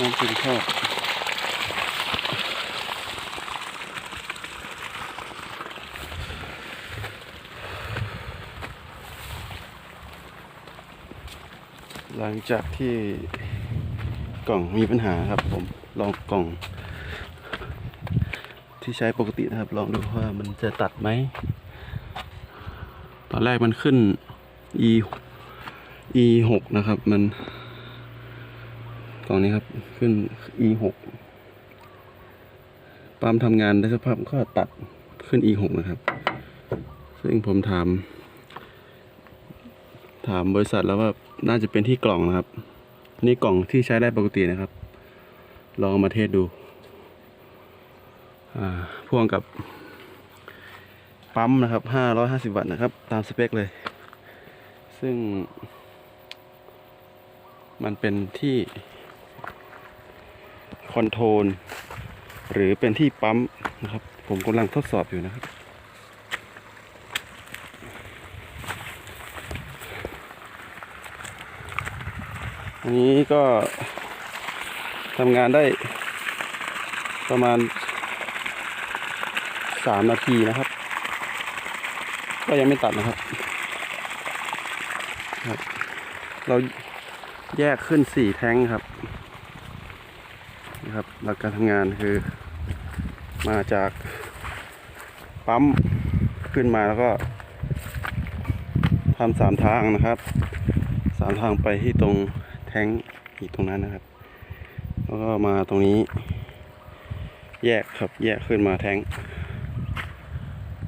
น้ำเป็นข้าวหลังจากที่กล่องมีปัญหาครับผมลองกล่อง ที่ใช้ปกตินะครับ ลองดูว่ามันจะตัดไหม ตอนแรกมันขึ้น e e หกนะครับมัน กล่องนี้ครับ ขึ้น e หกปั๊มทำงานได้สักพักก็ตัดขึ้น e หกนะครับ ซึ่งผมถาม ถามบริษัทแล้วว่าน่าจะเป็นที่กล่องนะครับ นี่กล่องที่ใช้ได้ปกตินะครับ ลองเอามาเทสดูอ่าพ่วงกับปั๊มนะครับ 550 วัตต์นะครับ ตามสเปคเลย ซึ่ง มันเป็นที่ คอนโทรลหรือเป็นที่ปั๊มนะครับ ผมกำลังทดสอบอยู่นะครับ อันนี้ก็ทำงานได้ประมาณสามนาทีนะครับ ก็ยังไม่ตัดนะครับครับเราแยกขึ้นสี่แท้งครับ นะครับหลักการทำงานคือมาจากปั๊มขึ้นมาแล้วก็ทำสามทางนะครับสามทางไปที่ตรงแท้งอีกตรงนั้นนะครับ แล้วก็มาตรงนี้ แยกครับแยกขึ้นมาแท้ง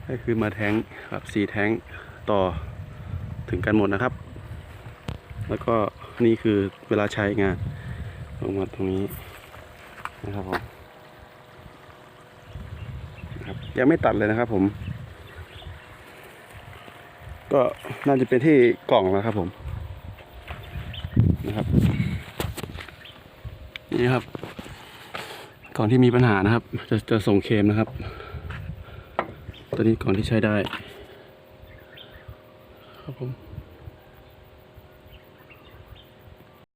ให้คือมาแท้งครับสี่แท้งต่อถึงกันหมดนะครับ แล้วก็นี่คือเวลาใช้งานลงมาตรงนี้ นะครับผมครับยังไม่ตัดเลยนะครับผม ก็น่าจะเป็นที่กล่องแล้วครับผมนะครับ นี่ครับ ก่อนที่มีปัญหานะครับ จะจะส่งเคมนะครับ ตัวนี้ก่อนที่ใช้ได้ ครับผม